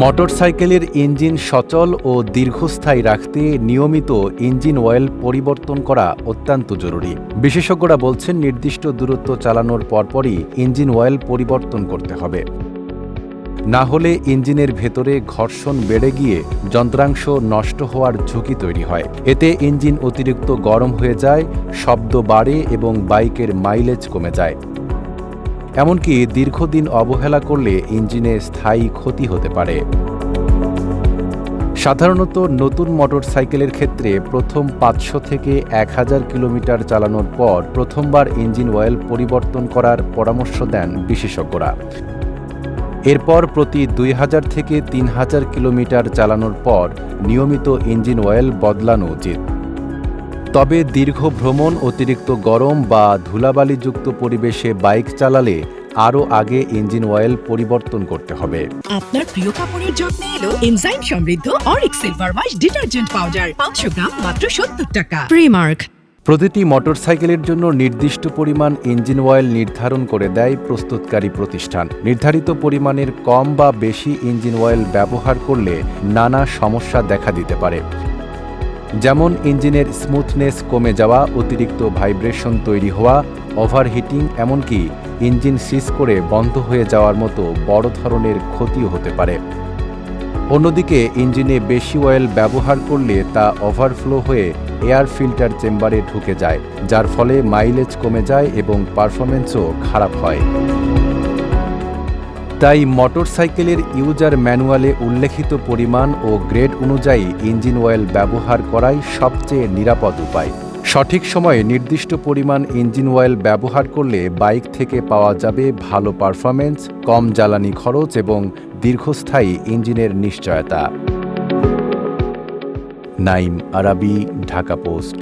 মোটরসাইকেলের ইঞ্জিন সচল ও দীর্ঘস্থায়ী রাখতে নিয়মিত ইঞ্জিন অয়েল পরিবর্তন করা অত্যন্ত জরুরি। বিশেষজ্ঞরা বলছেন, নির্দিষ্ট দূরত্ব চালানোর পরপরই ইঞ্জিন অয়েল পরিবর্তন করতে হবে। না হলে ইঞ্জিনের ভেতরে ঘর্ষণ বেড়ে গিয়ে যন্ত্রাংশ নষ্ট হওয়ার ঝুঁকি তৈরি হয়। এতে ইঞ্জিন অতিরিক্ত গরম হয়ে যায়, শব্দ বাড়ে এবং বাইকের মাইলেজ কমে যায়। এমনকি দীর্ঘদিন অবহেলা করলে ইঞ্জিনে স্থায়ী ক্ষতি হতে পারে। সাধারণত নতুন মোটরসাইকেলের ক্ষেত্রে প্রথম পাঁচশো থেকে এক হাজার কিলোমিটার চালানোর পর প্রথমবার ইঞ্জিন অয়েল পরিবর্তন করার পরামর্শ দেন বিশেষজ্ঞরা। এরপর প্রতি দুই হাজার থেকে তিন হাজার কিলোমিটার চালানোর পর নিয়মিত ইঞ্জিন অয়েল বদলানো উচিত। তবে দীর্ঘ ভ্রমণ অতিরিক্ত গরম বা ধুলাবালিযুক্ত পরিবেশে বাইক চালালে আরও আগে ইঞ্জিন অয়েল পরিবর্তন করতে হবে। আপনার প্রিয় কাপড়ের যত্নে এলো এনজাইম সমৃদ্ধ Orik silver wash detergent powder পাঁচশো গ্রাম মাত্র সত্তর টাকা। প্রিমার্ক প্রতিটি মোটরসাইকেলের জন্য নির্দিষ্ট পরিমাণ ইঞ্জিন অয়েল নির্ধারণ করে দেয় প্রস্তুতকারী প্রতিষ্ঠান। নির্ধারিত পরিমাণের কম বা বেশি ইঞ্জিন অয়েল ব্যবহার করলে নানা সমস্যা দেখা দিতে পারে। যেমন ইঞ্জিনের স্মুথনেস কমে যাওয়া, অতিরিক্ত ভাইব্রেশন তৈরি হওয়া ওভারহিটিং এমনকি ইঞ্জিন সিজ করে বন্ধ হয়ে যাওয়ার মতো বড় ধরনের ক্ষতিও হতে পারে। অন্যদিকে ইঞ্জিনে বেশি অয়েল ব্যবহার করলে তা ওভারফ্লো হয়ে এয়ার ফিল্টার চেম্বারে ঢুকে যায়, যার ফলে মাইলেজ কমে যায় এবং পারফরমেন্সও খারাপ হয়। তাই মোটরসাইকেলের ইউজার ম্যানুয়ালে উল্লেখিত পরিমাণ ও গ্রেড অনুযায়ী ইঞ্জিন অয়েল ব্যবহার করাই সবচেয়ে নিরাপদ উপায়। সঠিক সময়ে নির্দিষ্ট পরিমাণ ইঞ্জিন অয়েল ব্যবহার করলে বাইক থেকে পাওয়া যাবে ভালো পারফরমেন্স কম জ্বালানি খরচ এবং দীর্ঘস্থায়ী ইঞ্জিনের নিশ্চয়তা। নাইম আরাবি, ঢাকা পোস্ট।